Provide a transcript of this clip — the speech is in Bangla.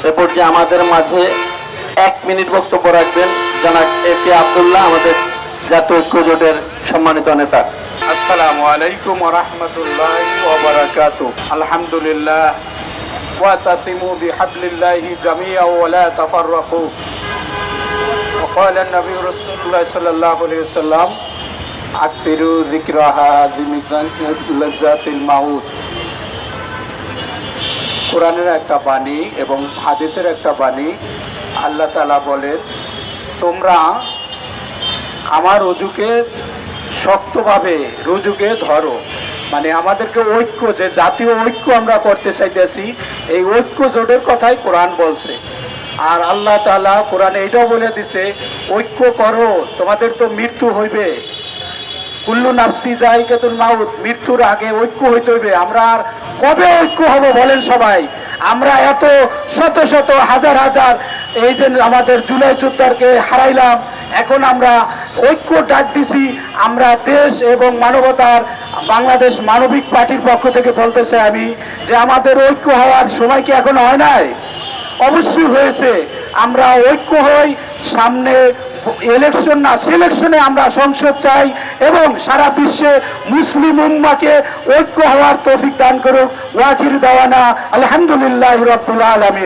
এ পর্যায়ে আমাদের মাঝে এক মিনিট বক্তব্য রাখবেন জানাক এ পি আবদুল্লাহ আমাদের জাতীয় ঐক্য জোটের সম্মানিত নেতা আসসালামু আলাইকুম রহমতুল্লাহ ওবরাকাত আলহামদুলিল্লাহ واعتصموا بحبل الله جميعا ولا تفرقوا وقال النبي رسول الله صلى الله عليه وسلم أكثروا ذكرها لذات الموت কোরআনের একটা বাণী এবং হাদিসের একটা বাণী, আল্লাহ তালা বলেন, তোমরা আমার রজুকে শক্তভাবে রুজুকে ধরো। মানে আমাদেরকে ঐক্য, যে জাতীয় ঐক্য আমরা করতে চাইতেছি, এই ঐক্য জোটের কথাই কোরআন বলছে। আর আল্লাহ তালা কোরআনে এটাও বলে দিছে, ঐক্য করো, তোমাদের তো মৃত্যু হইবে। কুল্লু নাফসি জায়গাতুল মাউত, মৃত্যুর আগে ঐক্য হইতে হইবে। আমরা আর কবে ঐক্য হব বলেন সবাই? আমরা এত শত শত হাজার হাজার, এই যে আমাদের জুলাই যোদ্ধারকে হারাইলাম, এখন আমরা ঐক্য ডাক দিছি, আমরা দেশ এবং মানবতার বাংলাদেশ মানবিক পার্টির পক্ষ থেকে বলতে চাই আমি যে আমাদের ঐক্য হওয়ার সময় কি এখন হয় নাই? অবশ্যই হয়েছে। আমরা ঐক্য হই, সামনে ইলেকশন না সিলেকশনে আমরা সংসদ চাই এবং সারা বিশ্বে মুসলিম উম্মাকে ঐক্য হওয়ার তৌফিক দান করুক। ওয়াজির দেওয়ানা, আলহামদুলিল্লাহ রব্বুল আলমী